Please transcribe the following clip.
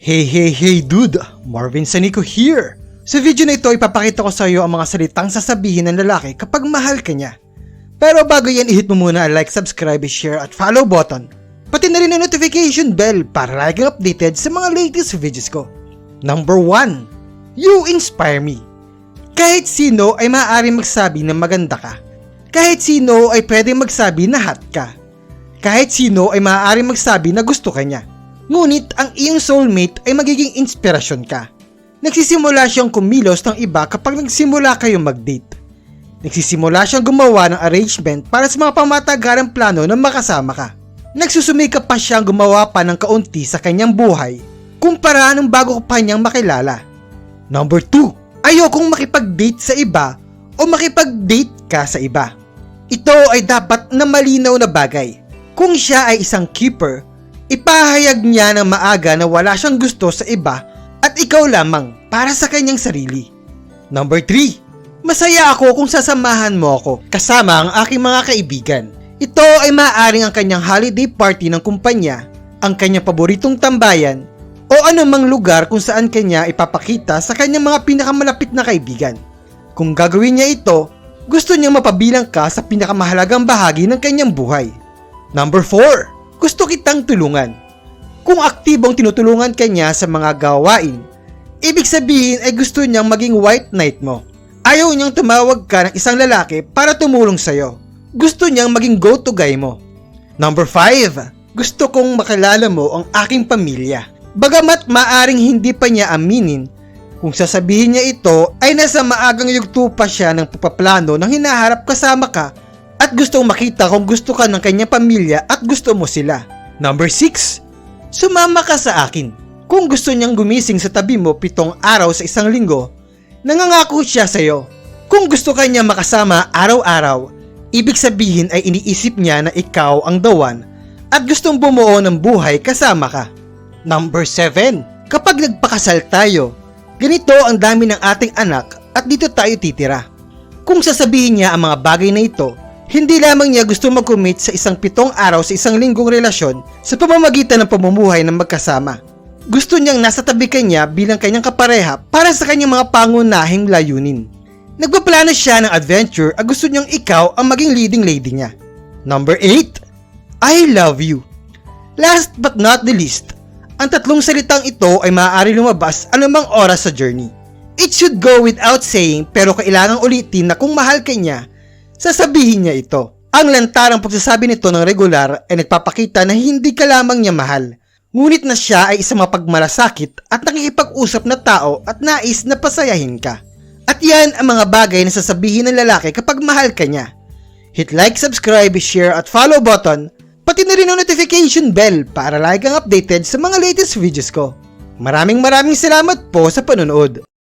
Hey hey hey dude, Marvin Sanico here. Sa video na ito ipapakita ko sa iyo ang mga salitang sasabihin ng lalaki kapag mahal ka niya. Pero bago yan i-hit mo muna ang like, subscribe, share at follow button. Pati na rin ang notification bell para lagi kang updated sa mga latest videos ko. Number 1. You inspire me. Kahit sino ay maaaring magsabi na maganda ka. Kahit sino ay pwedeng magsabi na hot ka. Kahit sino ay maaaring magsabi na gusto ka niya. Ngunit ang iyong soulmate ay magiging inspirasyon ka. Nagsisimula siyang kumilos ng iba kapag nagsimula kayong mag-date. Nagsisimula siyang gumawa ng arrangement para sa mga pamatagarang plano na makasama ka. Nagsusumikap pa siyang gumawa pa ng kaunti sa kanyang buhay kumpara nung bago pa niyang makilala. Number 2. Ayokong makipag-date sa iba o makipag-date ka sa iba. Ito ay dapat na malinaw na bagay. Kung siya ay isang keeper, ipahayag niya ng maaga na wala siyang gusto sa iba at ikaw lamang para sa kanyang sarili. Number 3. Masaya ako kung sasamahan mo ako kasama ang aking mga kaibigan. Ito ay maaaring ang kanyang holiday party ng kumpanya, ang kanyang paboritong tambayan, o anumang lugar kung saan kanya ipapakita sa kanyang mga pinakamalapit na kaibigan. Kung gagawin niya ito, gusto niyang mapabilang ka sa pinakamahalagang bahagi ng kanyang buhay. Number 4. Gusto kitang tulungan. Kung aktibong tinutulungan ka niya sa mga gawain, ibig sabihin ay gusto niyang maging white knight mo. Ayaw niyang tumawag ka ng isang lalaki para tumulong sa'yo. Gusto niyang maging go-to guy mo. Number 5. Gusto kong makilala mo ang aking pamilya. Bagamat maaring hindi pa niya aminin, kung sasabihin niya ito ay nasa maagang yugto pa siya ng papaplano ng hinaharap kasama ka at gustong makita kung gusto ka ng kanyang pamilya at gusto mo sila. Number 6. Sumama ka sa akin. Kung gusto niyang gumising sa tabi mo pitong araw sa isang linggo, nangangako siya sa iyo. Kung gusto ka niya makasama araw-araw, ibig sabihin ay iniisip niya na ikaw ang one at gustong bumuo ng buhay kasama ka. Number 7. Kapag nagpakasal tayo, ganito ang dami ng ating anak at dito tayo titira. Kung sasabihin niya ang mga bagay na ito, hindi lamang niya gusto mag-commit sa isang pitong araw sa isang linggong relasyon sa pamamagitan ng pamumuhay ng magkasama. Gusto niyang nasa tabi ka niya bilang kanyang kapareha para sa kanyang mga pangunahing layunin. Nagpaplano siya ng adventure at gusto niyang ikaw ang maging leading lady niya. Number 8. I love you. Last but not the least, ang tatlong salitang ito ay maaari lumabas anumang oras sa journey. It should go without saying pero kailangang ulitin na kung mahal ka niya, sasabihin niya ito. Ang lantarang pagsasabi nito ng regular ay nagpapakita na hindi ka lamang niya mahal. Ngunit na siya ay isang mapagmalasakit at nakikipag-usap na tao at nais na pasayahin ka. At yan ang mga bagay na sasabihin ng lalaki kapag mahal ka niya. Hit like, subscribe, share at follow button, pati na rin ang notification bell para lagi kang updated sa mga latest videos ko. Maraming maraming salamat po sa panonood.